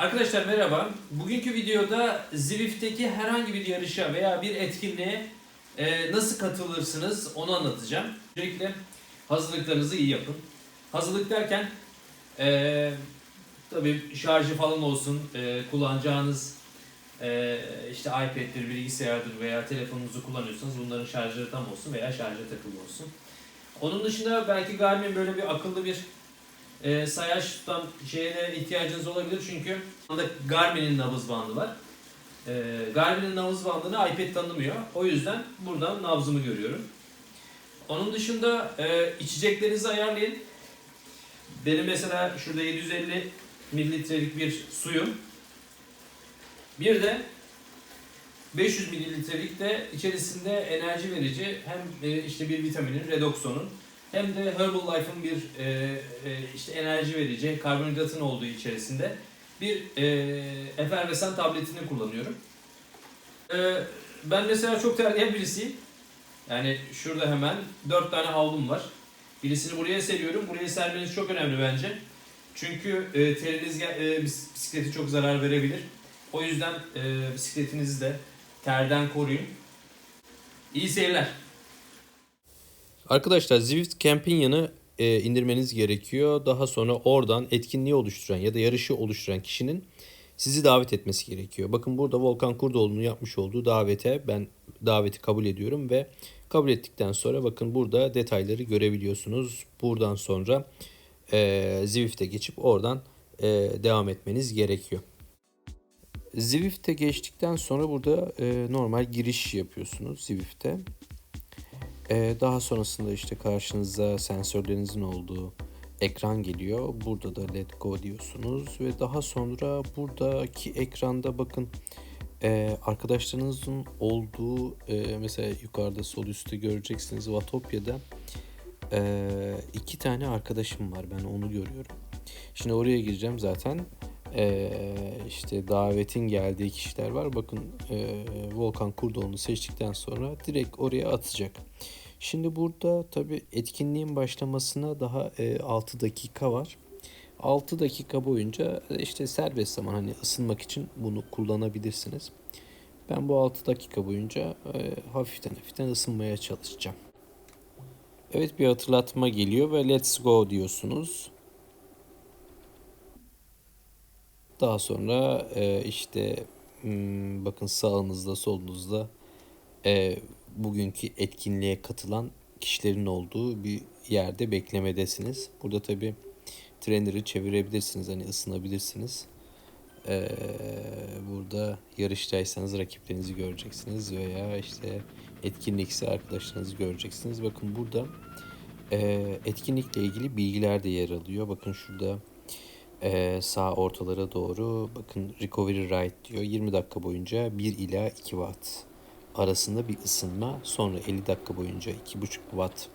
Arkadaşlar merhaba. Bugünkü videoda Zwift'teki herhangi bir yarışa veya bir etkinliğe e, nasıl katılırsınız onu anlatacağım. Öncelikle hazırlıklarınızı iyi yapın. Hazırlık derken e, tabii şarjı falan olsun, e, kullanacağınız e, işte iPad'dir, bilgisayardır veya telefonunuzu kullanıyorsanız bunların şarjları tam olsun veya şarja takılı olsun. Onun dışında belki Garmin böyle bir akıllı bir e, sayaç tutan şeylere ihtiyacınız olabilir çünkü anda Garmin'in nabız bandı var. E, Garmin'in nabız bandını iPad tanımıyor. O yüzden buradan nabzımı görüyorum. Onun dışında e, içeceklerinizi ayarlayın. Benim mesela şurada 750 mililitrelik bir suyum. Bir de 500 mililitrelik de içerisinde enerji verici hem e, işte bir vitaminin, Redoxon'un hem de Herbalife'ın bir e, e, işte enerji verici, karbonhidratın olduğu içerisinde bir e, efervesan tabletini kullanıyorum. E, ben mesela çok terleyen birisiyim. Yani şurada hemen 4 tane havlum var. Birisini buraya seriyorum. Buraya sermeniz çok önemli bence. Çünkü e, teriniz e, bis- bisiklete çok zarar verebilir. O yüzden e, bisikletinizi de terden koruyun. İyi seyirler. Arkadaşlar Zwift Companion'ı e, indirmeniz gerekiyor. Daha sonra oradan etkinliği oluşturan ya da yarışı oluşturan kişinin sizi davet etmesi gerekiyor. Bakın burada Volkan Kurdoğlu'nun yapmış olduğu davete ben daveti kabul ediyorum ve kabul ettikten sonra bakın burada detayları görebiliyorsunuz. Buradan sonra e, Zwift'e geçip oradan e, devam etmeniz gerekiyor. Zwift'e geçtikten sonra burada e, normal giriş yapıyorsunuz Zwift'e. Ee, daha sonrasında işte karşınıza sensörlerinizin olduğu ekran geliyor. Burada da let go diyorsunuz ve daha sonra buradaki ekranda bakın e, arkadaşlarınızın olduğu e, mesela yukarıda sol üstte göreceksiniz Vatopya'da e, iki tane arkadaşım var ben onu görüyorum. Şimdi oraya gireceğim zaten. E, işte davetin geldiği kişiler var. Bakın e, Volkan Kurdoğlu'nu seçtikten sonra direkt oraya atacak. Şimdi burada tabii etkinliğin başlamasına daha e, 6 dakika var. 6 dakika boyunca e, işte serbest zaman hani ısınmak için bunu kullanabilirsiniz. Ben bu 6 dakika boyunca e, hafiften hafiften ısınmaya çalışacağım. Evet bir hatırlatma geliyor ve let's go diyorsunuz. Daha sonra e, işte hmm, bakın sağınızda solunuzda e, bugünkü etkinliğe katılan kişilerin olduğu bir yerde beklemedesiniz. Burada tabi trenleri çevirebilirsiniz hani ısınabilirsiniz. Ee, burada yarıştaysanız rakiplerinizi göreceksiniz veya işte etkinlikse arkadaşlarınızı göreceksiniz. Bakın burada e, etkinlikle ilgili bilgiler de yer alıyor. Bakın şurada e, sağ ortalara doğru bakın recovery ride diyor. 20 dakika boyunca 1 ila 2 watt arasında bir ısınma. Sonra 50 dakika boyunca 2,5 watt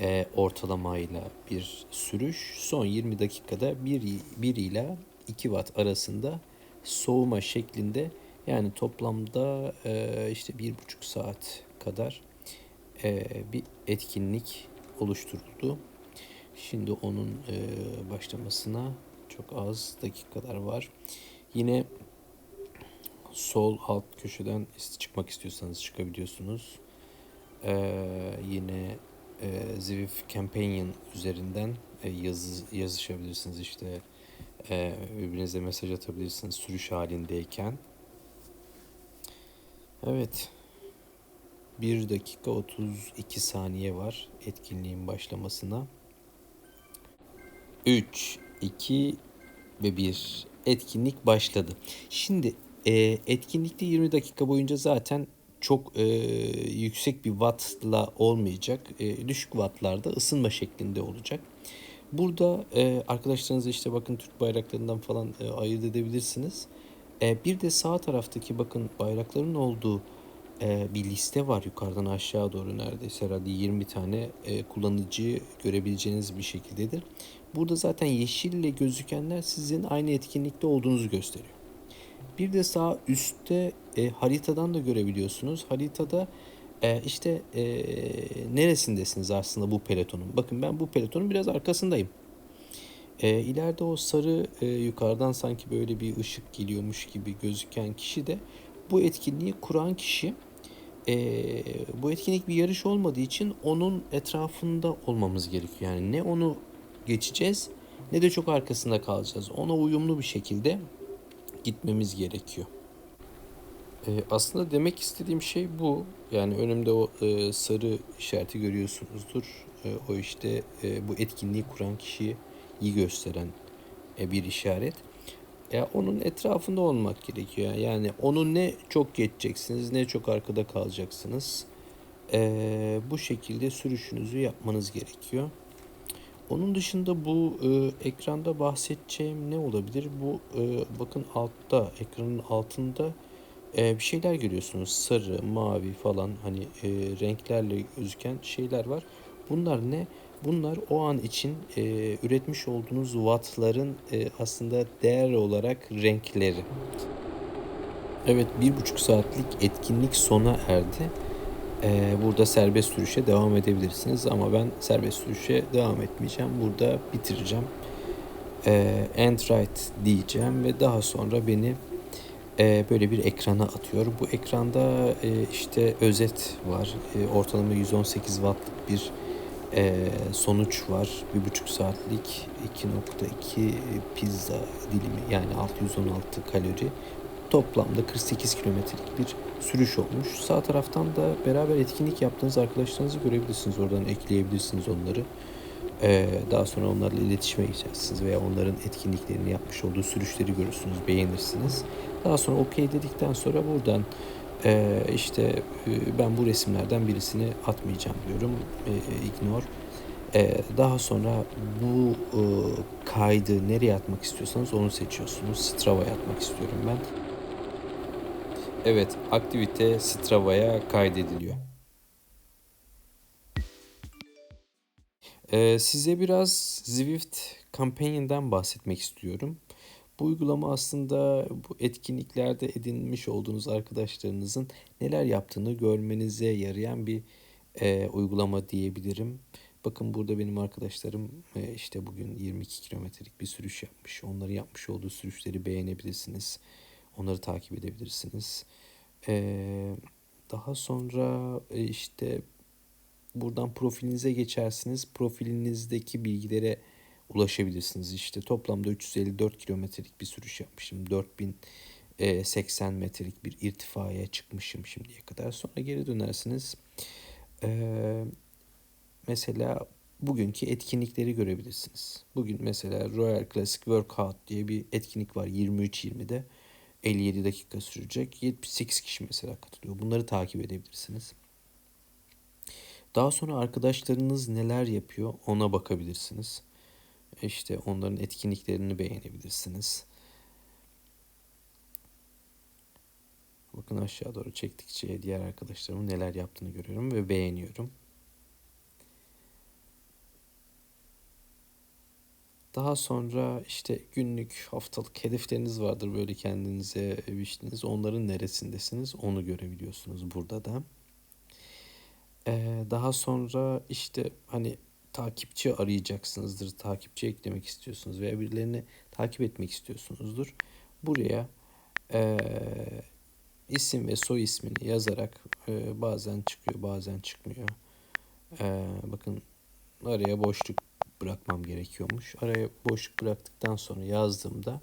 e, ortalamayla bir sürüş. Son 20 dakikada 1, 1 ila 2 watt arasında soğuma şeklinde yani toplamda e, işte bir buçuk saat kadar e, bir etkinlik oluşturuldu. Şimdi onun e, başlamasına çok az dakikalar var. Yine sol alt köşeden çıkmak istiyorsanız çıkabiliyorsunuz. Ee, yine e, Zwift Companion üzerinden e, yazı, yazışabilirsiniz işte e, birbirinize mesaj atabilirsiniz sürüş halindeyken. Evet. 1 dakika 32 saniye var etkinliğin başlamasına. 3, 2 ve 1 etkinlik başladı. Şimdi e, etkinlikte 20 dakika boyunca zaten çok e, yüksek bir wattla olmayacak. E, düşük wattlarda ısınma şeklinde olacak. Burada e, arkadaşlarınızı işte bakın Türk bayraklarından falan e, ayırt edebilirsiniz. E, bir de sağ taraftaki bakın bayrakların olduğu e, bir liste var yukarıdan aşağı doğru neredeyse herhalde 20 tane e, kullanıcıyı görebileceğiniz bir şekildedir. Burada zaten yeşille gözükenler sizin aynı etkinlikte olduğunuzu gösteriyor. Bir de sağ üstte e, haritadan da görebiliyorsunuz. Haritada e, işte e, neresindesiniz aslında bu pelotonun. Bakın ben bu pelotonun biraz arkasındayım. E, ileride o sarı e, yukarıdan sanki böyle bir ışık geliyormuş gibi gözüken kişi de bu etkinliği kuran kişi. E, bu etkinlik bir yarış olmadığı için onun etrafında olmamız gerekiyor. Yani ne onu geçeceğiz ne de çok arkasında kalacağız. Ona uyumlu bir şekilde gitmemiz gerekiyor. E, aslında demek istediğim şey bu. Yani önümde o e, sarı işareti görüyorsunuzdur. E, o işte e, bu etkinliği kuran kişiyi iyi gösteren e, bir işaret. Ya onun etrafında olmak gerekiyor. Yani onu ne çok geçeceksiniz ne çok arkada kalacaksınız. E, bu şekilde sürüşünüzü yapmanız gerekiyor. Onun dışında bu e, ekranda bahsedeceğim ne olabilir? Bu e, bakın altta ekranın altında e, bir şeyler görüyorsunuz. Sarı, mavi falan hani e, renklerle gözüken şeyler var. Bunlar ne? Bunlar o an için e, üretmiş olduğunuz wattların e, aslında değer olarak renkleri. Evet bir buçuk saatlik etkinlik sona erdi. E, burada serbest sürüşe devam edebilirsiniz ama ben serbest sürüşe devam etmeyeceğim. Burada bitireceğim. E, end right diyeceğim ve daha sonra beni e, böyle bir ekrana atıyor. Bu ekranda e, işte özet var. E, ortalama 118 wattlık bir sonuç var. Bir buçuk saatlik 2.2 pizza dilimi yani 616 kalori. Toplamda 48 kilometrelik bir sürüş olmuş. Sağ taraftan da beraber etkinlik yaptığınız arkadaşlarınızı görebilirsiniz. Oradan ekleyebilirsiniz onları. Ee, daha sonra onlarla iletişime geçersiniz veya onların etkinliklerini yapmış olduğu sürüşleri görürsünüz, beğenirsiniz. Daha sonra okey dedikten sonra buradan e, işte e, ben bu resimlerden birisini atmayacağım diyorum. E, ignore. E, daha sonra bu e, kaydı nereye atmak istiyorsanız onu seçiyorsunuz. Strava'ya atmak istiyorum ben. Evet, aktivite Strava'ya kaydediliyor. Ee, size biraz Zwift Companion'dan bahsetmek istiyorum. Bu uygulama aslında bu etkinliklerde edinmiş olduğunuz arkadaşlarınızın neler yaptığını görmenize yarayan bir e, uygulama diyebilirim. Bakın burada benim arkadaşlarım e, işte bugün 22 kilometrelik bir sürüş yapmış. Onların yapmış olduğu sürüşleri beğenebilirsiniz. Onları takip edebilirsiniz. E, daha sonra e, işte buradan profilinize geçersiniz. Profilinizdeki bilgilere ulaşabilirsiniz. İşte toplamda 354 kilometrelik bir sürüş yapmışım. 4080 metrelik bir irtifaya çıkmışım şimdiye kadar. Sonra geri dönersiniz. Ee, mesela bugünkü etkinlikleri görebilirsiniz. Bugün mesela Royal Classic Workout diye bir etkinlik var 23.20'de. 57 dakika sürecek. 78 kişi mesela katılıyor. Bunları takip edebilirsiniz. Daha sonra arkadaşlarınız neler yapıyor ona bakabilirsiniz. İşte onların etkinliklerini beğenebilirsiniz. Bakın aşağı doğru çektikçe diğer arkadaşlarımın neler yaptığını görüyorum ve beğeniyorum. Daha sonra işte günlük, haftalık hedefleriniz vardır böyle kendinize biçtiniz. Onların neresindesiniz onu görebiliyorsunuz burada da. Ee, daha sonra işte hani takipçi arayacaksınızdır. Takipçi eklemek istiyorsunuz veya birilerini takip etmek istiyorsunuzdur. Buraya e, isim ve soy ismini yazarak e, bazen çıkıyor bazen çıkmıyor. E, bakın araya boşluk bırakmam gerekiyormuş. Araya boşluk bıraktıktan sonra yazdığımda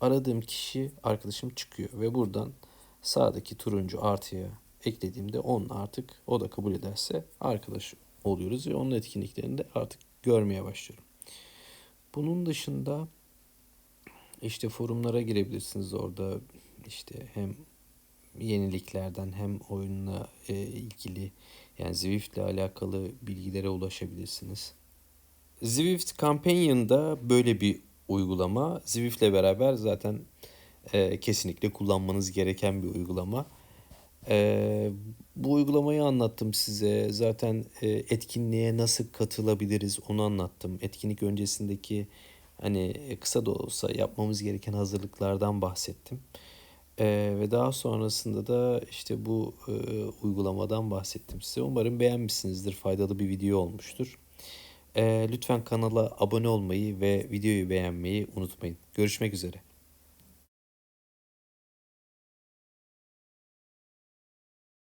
aradığım kişi arkadaşım çıkıyor ve buradan sağdaki turuncu artıya eklediğimde onun artık o da kabul ederse arkadaş oluyoruz ve onun etkinliklerini de artık görmeye başlıyorum. Bunun dışında işte forumlara girebilirsiniz orada işte hem yeniliklerden hem oyunla e, ilgili yani Zwift ile alakalı bilgilere ulaşabilirsiniz. Zwift Companion'da böyle bir uygulama. Zwift ile beraber zaten e, kesinlikle kullanmanız gereken bir uygulama. E, bu uygulamayı anlattım size. Zaten e, etkinliğe nasıl katılabiliriz onu anlattım. Etkinlik öncesindeki hani kısa da olsa yapmamız gereken hazırlıklardan bahsettim. Ee, ve daha sonrasında da işte bu e, uygulamadan bahsettim size. Umarım beğenmişsinizdir. Faydalı bir video olmuştur. Ee, lütfen kanala abone olmayı ve videoyu beğenmeyi unutmayın. Görüşmek üzere.